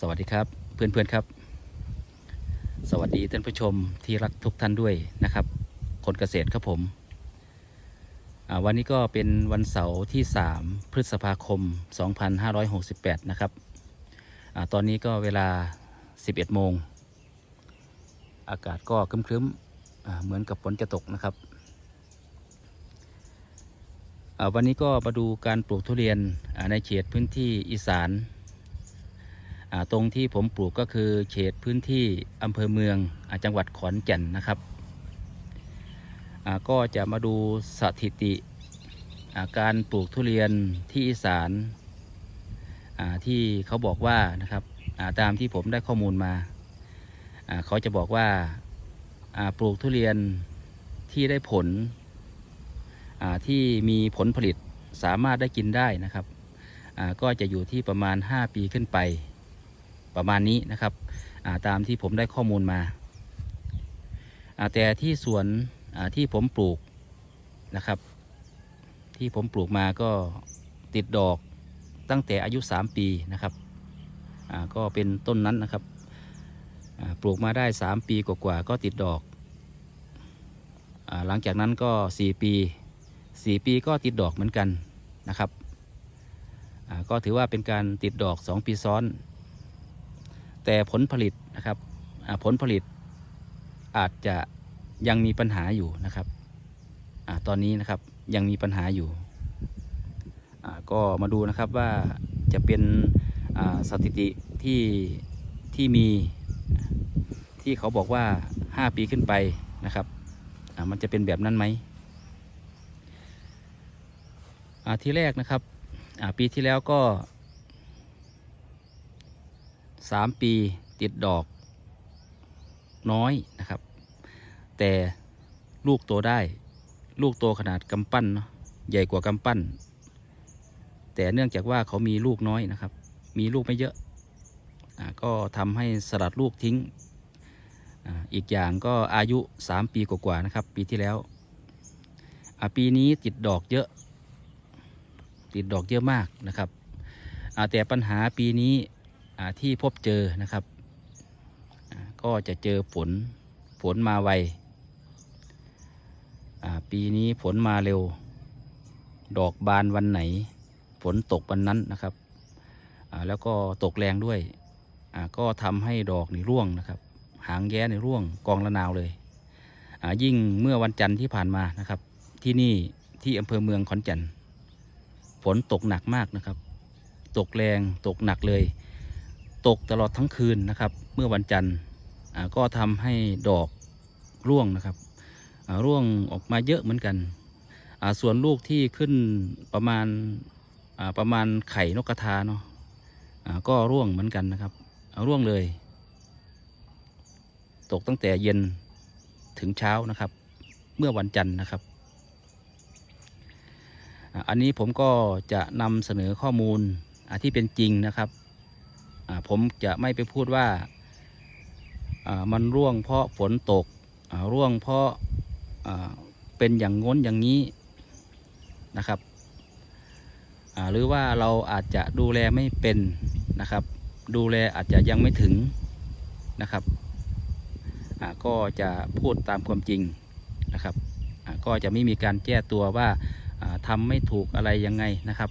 สวัสดีครับเพื่อนๆครับ สวัสดีท่านผู้ชมที่รักทุกท่านด้วยนะครับ คนเกษตรครับผม วันนี้ก็เป็นวันเสาร์ที่ 3 พฤษภาคม 2568 นะครับอตอนนี้ก็เวลา 11 โมง อากาศก็ครึ้มๆเหมือนกับฝนจะตกนะครับวันนี้ก็มาดูการปลูกทุเรียนในเขตพื้นที่อีสาน ตรงที่ผมปลูกก็คือเขตพื้นที่อำเภอเมืองอจังหวัดขอนแก่นนะครับ ก็จะมาดูสถิติาการปลูกทุเรียนที่อีสานาที่เขาบอกว่านะครับาตามที่ผมได้ข้อมูลมาาเขาจะบอกว่าาปลูกทุเรียนที่ได้ผลที่มีผลผลิตสามารถได้กินได้นะครับก็จะอยู่ที่ประมาณ 5 ปีขึ้นไป ประมาณนี้นะครับาตามที่ผมได้ข้อมูลมาาแต่ที่สวนที่ผมปลูกนะครับ ที่ผมปลูกมาก็ติดดอกตั้งแต่อายุ 3 ปีนะครับก็เป็นต้นนั้นนะครับปลูกมาได้ 3 ปีกว่าๆก็ติดดอกอหลังจากนั้นก็ 4 ปี 4 ปีก็ติดดอกเหมือนกันนะครับก็ถือว่าเป็นการติดดอก 2 ปีซ้อน แต่ผลผลิตนะครับผลผลิตอาจจะยังมีปัญหาอยู่นะครับอตอนนี้นะครับยังมีปัญหาอยู่ ก็มาดูนะครับว่าจะเป็นสถิติที่ที่มีที่เขาบอกว่า 5 ปีขึ้นไปนะครับมันจะเป็นแบบนั้นไหมที่แรกนะครับปีที่แล้วก็ สามปีติดดอกน้อยนะครับ แต่ลูกโตได้ ลูกโตขนาดกำปั้นเนาะใหญ่กว่ากำปั้น แต่เนื่องจากว่าเขามีลูกน้อยนะครับ มีลูกไม่เยอะอาก็ทำให้สลัดลูกทิ้งออีกอย่างก็อายุ 3 ปีกว่าๆนะครับ ปีที่แล้วปีนี้ติดดอกเยอะ ติดดอกเยอะมากนะครับแต่ปัญหาปีนี้ ที่พบเจอนะครับ ก็จะเจอฝนฝนมาไวปีนี้ฝนมาเร็ว ดอกบานวันไหน ฝนตกวันนั้นนะครับแล้วก็ตกแรงด้วย ก็ทำให้ดอกนี่ร่วงนะครับ หางแย้ในร่วงกองละนาวเลย ยิ่งเมื่อวันจันทร์ที่ผ่านมานะครับ ที่นี่ที่อำเภอเมืองขอนแก่นฝนตกหนักมากนะครับ ตกแรงตกหนักเลย ตกตลอดทั้งคืนนะครับ เมื่อวันจันทร์ก็ทำให้ดอกร่วงนะครับร่วงออกมาเยอะเหมือนกัน ส่วนลูกที่ขึ้นประมาณประมาณไข่นกกระทาเนาะก็ร่วงเหมือนกันนะครับร่วงเลย ตกตั้งแต่เย็นถึงเช้านะครับ เมื่อวันจันทร์นะครับ อันนี้ผมก็จะนำเสนอข้อมูลที่เป็นจริงนะครับ ผมจะไม่ไปพูดว่ามันร่วงเพราะฝนตกร่วงเพราะเป็นอย่างง้นอย่างนี้นะครับหรือว่าเราอาจจะดูแลไม่เป็นนะครับ ดูแลอาจจะยังไม่ถึงนะครับก็จะพูดตามความจริงนะครับก็จะไม่มีการแก้ตัวว่าอ่าทำไม่ถูกอะไรยังไงนะครับ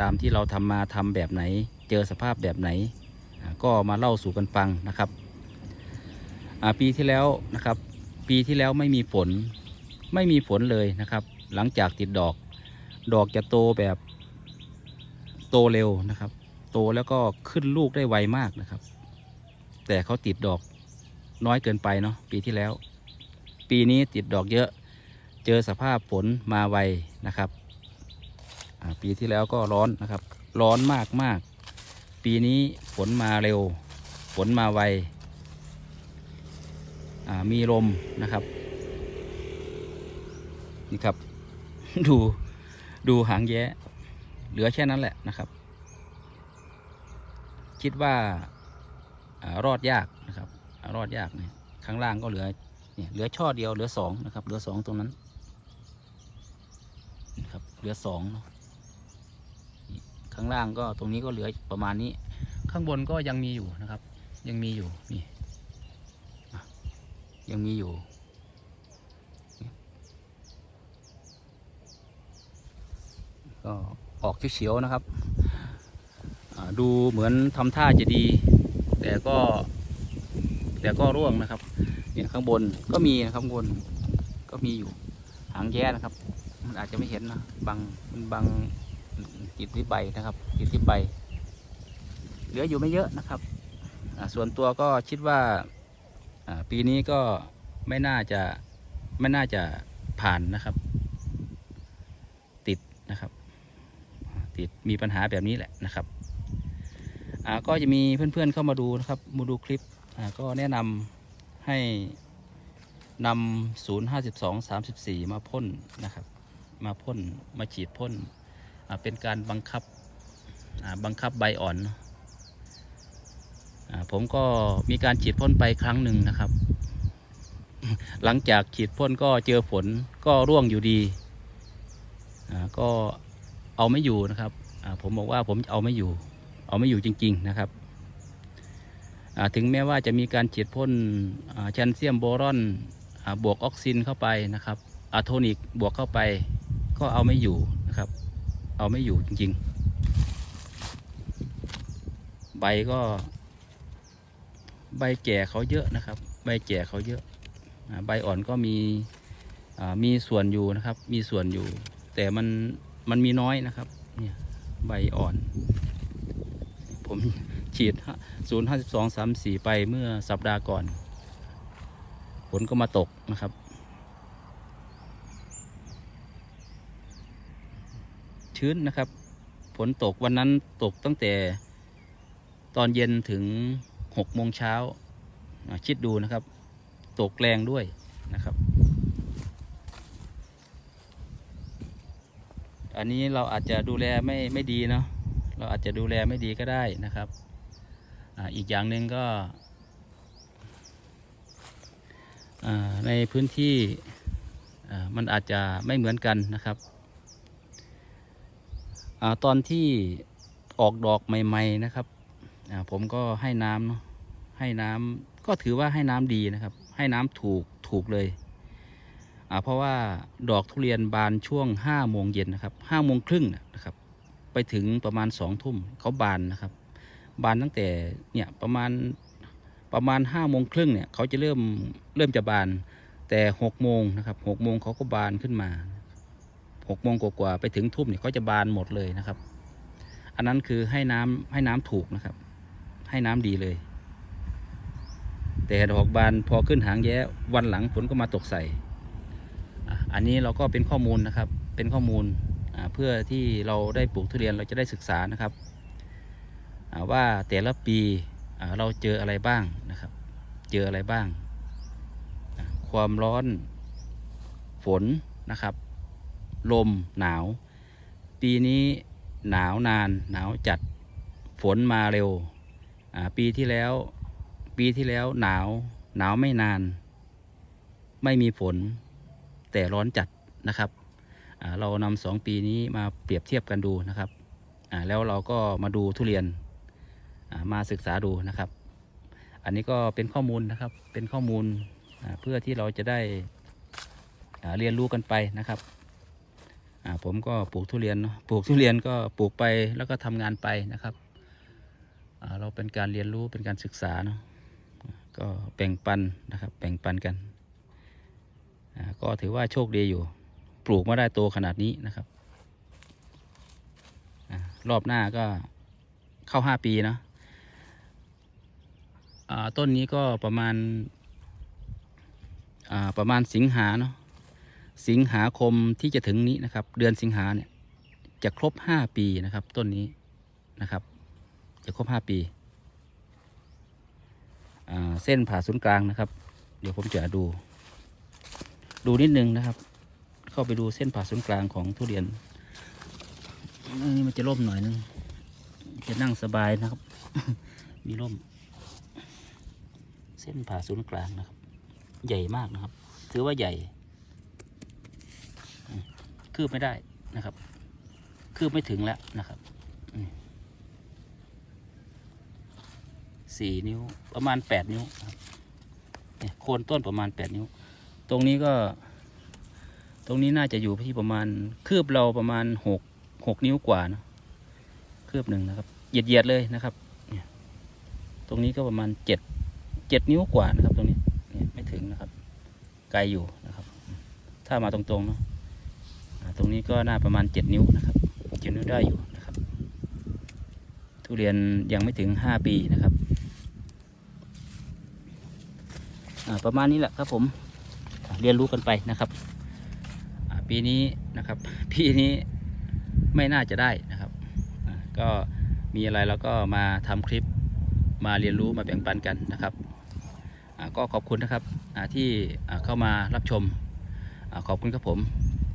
ตามที่เราทำมาทำแบบไหน เจอสภาพแบบไหน ก็มาเล่าสู่กันฟังนะครับปีที่แล้วนะครับ ปีที่แล้วไม่มีฝนไม่มีฝนเลยนะครับ หลังจากติดดอก ดอกจะโตแบบโตเร็วนะครับ โตแล้วก็ขึ้นลูกได้ไวมากนะครับ แต่เขาติดดอกน้อยเกินไปเนาะปีที่แล้ว ปีนี้ติดดอกเยอะ เจอสภาพฝนมาไวนะครับปีที่แล้วก็ร้อนนะครับ ร้อนมากมาก ปีนี้ฝนมาเร็ว ฝนมาไวามีลมนะครับ นี่ครับ ดูดูหางแย้เหลือแค่นั้นแหละนะครับ คิดว่าอารอดยากนะครับอรอดยากเนี่ยข้างล่างก็เหลือเนี่ยเหลือช่อเดียวเหลือสองนะครับ เหลือสองตรงนั้นนะครับ เหลือสองเนาะ ข้างล่างก็ตรงนี้ก็เหลือประมาณนี้ ข้างบนก็ยังมีอยู่นะครับ ยังมีอยู่นี่ยังมีอยู่ก็ออกเฉียวๆนะครับ ดูเหมือนทำท่าจะดี แต่ก็ แต่ก็ร่วงนะครับเนี่ยข้างบนก็มีนะครับข้างบนก็มีอยู่หางแย่นะครับ มันอาจจะไม่เห็นนะบังมันบัง ติดที่ใบนะครับ ติดที่ใบ เหลืออยู่ไม่เยอะนะครับส่วนตัวก็คิดว่าปีนี้ก็ไม่น่าจะไม่น่าจะผ่านนะครับ ติดนะครับ ติดมีปัญหาแบบนี้แหละนะครับก็จะมีเพื่อนๆเข้ามาดูนะครับมาดูคลิปก็แนะนำให้นำ0 52 34 มาพ่นนะครับ มาพ่นมาฉีดพ่น เป็นการบังคับบังคับใบอ่อนอผมก็มีการฉีดพ่นไปครั้งหนึ่งนะครับ หลังจากฉีดพ่นก็เจอฝนก็ร่วงอยู่ดี ก็เอาไม่อยู่นะครับ ผมบอกว่าผมเอาไม่อยู่ เอาไม่อยู่จริง ๆนะครับ ถึงแม้ว่าจะมีการฉีดพ่นแคลเซียมโบรอนอบวกออกซินเข้าไปนะครับอะโทนิกบวกเข้าไปก็เอาไม่อยู่นะครับ เอาไม่อยู่จริง ๆ ใบก็ ใบแก่เขาเยอะนะครับ ใบแก่เขาเยอะใบอ่อนก็มีมีส่วนอยู่นะครับ มีส่วนอยู่ แต่มันมันมีน้อยนะครับ เนี่ยใบอ่อน ผมฉีดศูนย์ห้าสิบสองสามสี่ไปเมื่อสัปดาห์ก่อน ฝนก็มาตกนะครับ ชื้นนะครับ ฝนตกวันนั้นตกตั้งแต่ตอนเย็นถึงหกโมงเช้าคิดดูนะครับ ตกแรงด้วยนะครับ อันนี้เราอาจจะดูแลไม่ไม่ดีเนาะเราอาจจะดูแลไม่ดีก็ได้นะครับออีกอย่างหนึ่งก็ในพื้นที่มันอาจจะไม่เหมือนกันนะครับ อตอนที่ออกดอกใหม่ ๆนะครับผมก็ให้น้ำเนาะให้น้ำก็ถือว่าให้น้ำดีนะครับ ให้น้ำถูกถูกเลยเพราะว่าดอกทุเรียนบานช่วงห้าโมงเย็นนะครับห้าโมงครึ่งนะครับ ไปถึงประมาณสองทุ่มเขาบานนะครับ บานตั้งแต่เนี่ยประมาณประมาณห้าโมงครึ่งเนี่ยเขาจะเริ่มเริ่มจะบานแต่หกโมงนะครับหกโมงเขาก็บานขึ้นมา หกโมงกว่าๆไปถึงทุ่มเนี่ยเขาจะบานหมดเลยนะครับ อันนั้นคือให้น้ำให้น้ำถูกนะครับ ให้น้ำดีเลย แต่ดอกบานพอขึ้นหางแย้วันหลังฝนก็มาตกใส่ อันนี้เราก็เป็นข้อมูลนะครับ เป็นข้อมูลเพื่อที่เราได้ปลูกทุเรียนเราจะได้ศึกษานะครับว่าแต่ละปีเราเจออะไรบ้างนะครับ เจออะไรบ้าง ความร้อนฝนนะครับ ลมหนาว ปีนี้หนาวนานหนาวจัดฝนมาเร็ว ปีที่แล้ว ปีที่แล้วหนาว หนาวไม่นาน ไม่มีฝน แต่ร้อนจัดนะครับเรานำสองปีนี้มาเปรียบเทียบกันดูนะครับแล้วเราก็มาดูทุเรียนมาศึกษาดูนะครับ อันนี้ก็เป็นข้อมูลนะครับ เป็นข้อมูลเพื่อที่เราจะได้เรียนรู้กันไปนะครับ ผมก็ปลูกทุเรียนเนาะปลูกทุเรียนก็ปลูกไปแล้วก็ทำงานไปนะครับเราเป็นการเรียนรู้เป็นการศึกษาเนาะก็แบ่งปันนะครับแบ่งปันกัน ก็ถือว่าโชคดีอยู่ ปลูกมาได้โตขนาดนี้นะครับอรอบหน้าก็เข้าห้าปีเนาะต้นนี้ก็ประมาณประมาณสิงหาเนาะ สิงหาคมที่จะถึงนี้นะครับ เดือนสิงหาเนี่ยจะครบห้าปีนะครับ ต้นนี้นะครับ จะครบห้าปีเส้นผ่าศูนย์กลางนะครับ เดี๋ยวผมจะดู ดูนิดนึงนะครับ เข้าไปดูเส้นผ่าศูนย์กลางของทุเรียนนี่มันจะร่มหน่อยนึง จะนั่งสบายนะครับ มีร่ม เส้นผ่าศูนย์กลางนะครับ ใหญ่มากนะครับ ถือว่าใหญ่ คืบไม่ได้นะครับ คืบไม่ถึงแล้วนะครับสี่นิ้วประมาณแปดนิ้วครับเนี่ยโคนต้นประมาณแปดนิ้ว ตรงนี้ก็ ตรงนี้น่าจะอยู่ที่ประมาณ คืบเราประมาณหกหกนิ้วกว่านะคืบหนึ่งนะครับเหยียดเหยียดเลยนะครับเนี่ยตรงนี้ก็ประมาณเจ็ดเจ็ดนิ้วกว่านะครับ ตรงนี้เนี่ยไม่ถึงนะครับ ไกลอยู่นะครับ ถ้ามาตรงๆเนาะ รงนี้ก็น่าประมาณเจ็ดนิ้วนะครับเจ็ดนิ้วได้อยู่นะครับ ทุเรียนยังไม่ถึงห้าปีนะครับประมาณนี้แหละครับผมเรียนรู้กันไปนะครับปีนี้นะครับปีนี้ไม่น่าจะได้นะครับก็มีอะไรเราก็มาทำคลิปมาเรียนรู้มาแบ่งปันกันนะครับก็ขอบคุณนะครับที่เข้ามารับชมขอบคุณครับผม